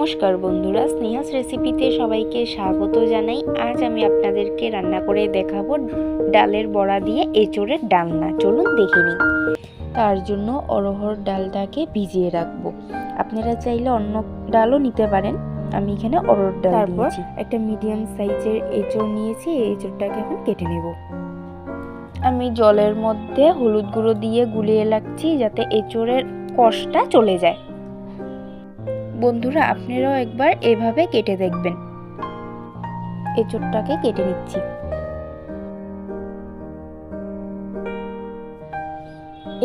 নমস্কার বন্ধুরা স্নেহাস রেসিপিতে সবাইকে স্বাগত জানাই। আজ আমি আপনাদেরকে রান্না করে দেখাবো ডালের বড়া দিয়ে এঁচোড়ের ডালনা। চলুন দেখে নিই। তার জন্য অরহর ডালটাকে ভিজিয়ে রাখব। আপনারা চাইলে অন্য ডালও নিতে পারেন। আমি এখানে অরহর ডাল তারপর একটা মিডিয়াম সাইজের এঁচোড় নিয়েছি। এই এঁচোড়টাকে এখন কেটে নেব। আমি জলের মধ্যে হলুদ গুঁড়ো দিয়ে গুলিয়ে রাখছি যাতে এঁচোড়ের কষটা চলে যায়। বন্ধুরা, আপনারাও একবার এভাবে কেটে দেখবেন। এঁচোড়টাকে কেটে নিচ্ছি।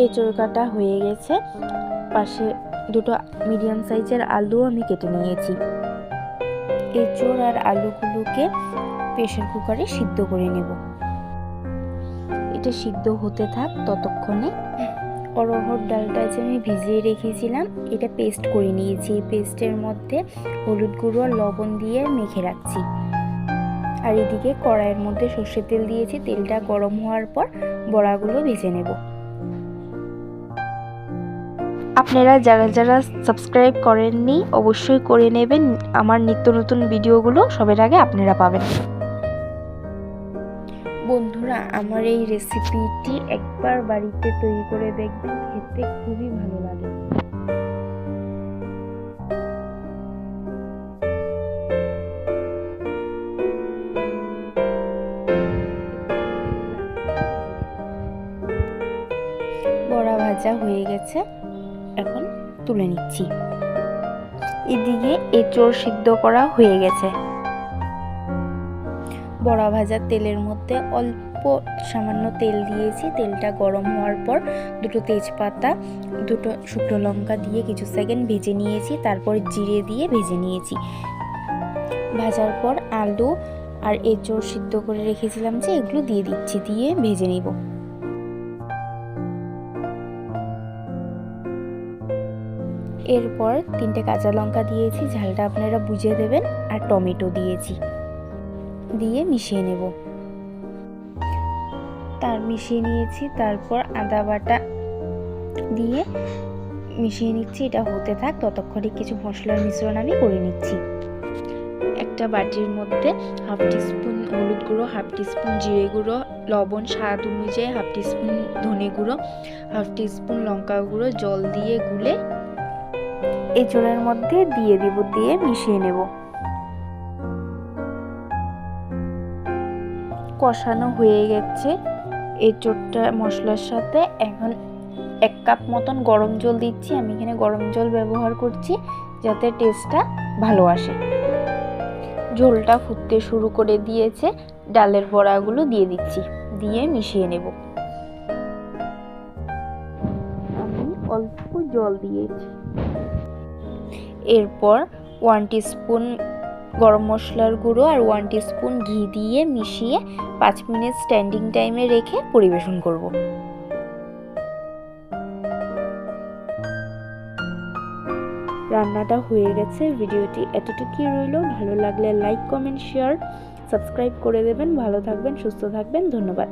এঁচোড় কাটা হয়ে গেছে। পাশে দুটো মিডিয়াম সাইজের আলু আমি কেটে নিয়েছি। এঁচোড় আর আলুগুলোকে প্রেশার কুকারে সিদ্ধ করে নেব। এটা সিদ্ধ হতে থাক ততক্ষণে। অরহর ডালটা যে আমি ভিজিয়ে রেখেছিলাম, এটা পেস্ট করে নিয়েছি। এই পেস্টের মধ্যে হলুদ গুঁড়ো আর লবণ দিয়ে মেখে রাখছি। আর এদিকে কড়াইয়ের মধ্যে সর্ষের তেল দিয়েছি। তেলটা গরম হওয়ার পর বড়াগুলো ভেজে নেব। আপনারা যারা যারা সাবস্ক্রাইব করেননি, অবশ্যই করে নেবেন। আমার নিত্য নতুন ভিডিওগুলো সবার আগে আপনারা পাবেন। বন্ধুরা, আমার এই রেসিপিটি একবার বাড়িতে তৈরি করে দেখবেন, খেতে খুবই ভালো লাগে। বড়া ভাজা হয়ে গেছে, এখন তুলে নিচ্ছি। এদিকে এঁচড় সিদ্ধ করা হয়ে গেছে। বড়া ভাজার তেলের মধ্যে অল্প সামান্য তেল দিয়েছি। তেলটা গরম হওয়ার পর দুটো তেজপাতা, দুটো শুকনো লঙ্কা দিয়ে কিছু সেকেন্ড ভেজে নিয়েছি, তারপর জিরে দিয়ে ভেজে নিয়েছি। ভাজার পর আলু আর এঁচড় সিদ্ধ করে রেখেছিলাম যে এগুলো দিয়ে দিচ্ছি, দিয়ে ভেজে নিব। এরপর তিনটে কাঁচা লঙ্কা দিয়েছি, ঝালটা আপনারা বুঝে দেবেন, আর টমেটো দিয়েছি। দিয়ে মিশিয়ে নেব। তার মিশিয়ে নিয়েছি, তারপর আদা বাটা দিয়ে মিশিয়ে নিচ্ছি, এটা হতে থাক, ততক্ষণে কিছু মশলার মিশ্রণ আমি করে নিচ্ছি। একটা বাটির মধ্যে হাফ টিস্পুন হলুদ গুঁড়ো, হাফ টিস্পুন জিরে গুঁড়ো, লবণ, স্বাদ অনুযায়ী হাফ টিস্পুন ধনে গুঁড়ো, হাফ টিস্পুন লঙ্কা গুঁড়ো, জল দিয়ে গুলে এঁচড়ের মধ্যে দিয়ে দিব, দিয়ে মিশিয়ে নেব। কষানো হয়ে গেছে। এঁচড়টা মশলার সাথে এখন এক কাপ মতন গরম জল দিচ্ছি। আমি এখানে গরম জল ব্যবহার করছি যাতে টেস্টটা ভালো আসে। ঝোলটা ফুটতে শুরু করে দিয়েছে। ডালের বড়াগুলো দিয়ে দিচ্ছি। দিয়ে মিশিয়ে নেব। আমি অল্প জল দিয়েছি। এরপর ওয়ান স্পুন গরম মশলার গুঁড়ো আর ওয়ান স্পুন ঘি দিয়ে মিশিয়ে পাঁচ মিনিট স্ট্যান্ডিং টাইমে রেখে পরিবেশন করব। রান্নাটা হয়ে গেছে। ভিডিওটি এতটুকুই রইল। ভালো লাগলে লাইক কমেন্ট শেয়ার সাবস্ক্রাইব করে দেবেন। ভালো থাকবেন, সুস্থ থাকবেন। ধন্যবাদ।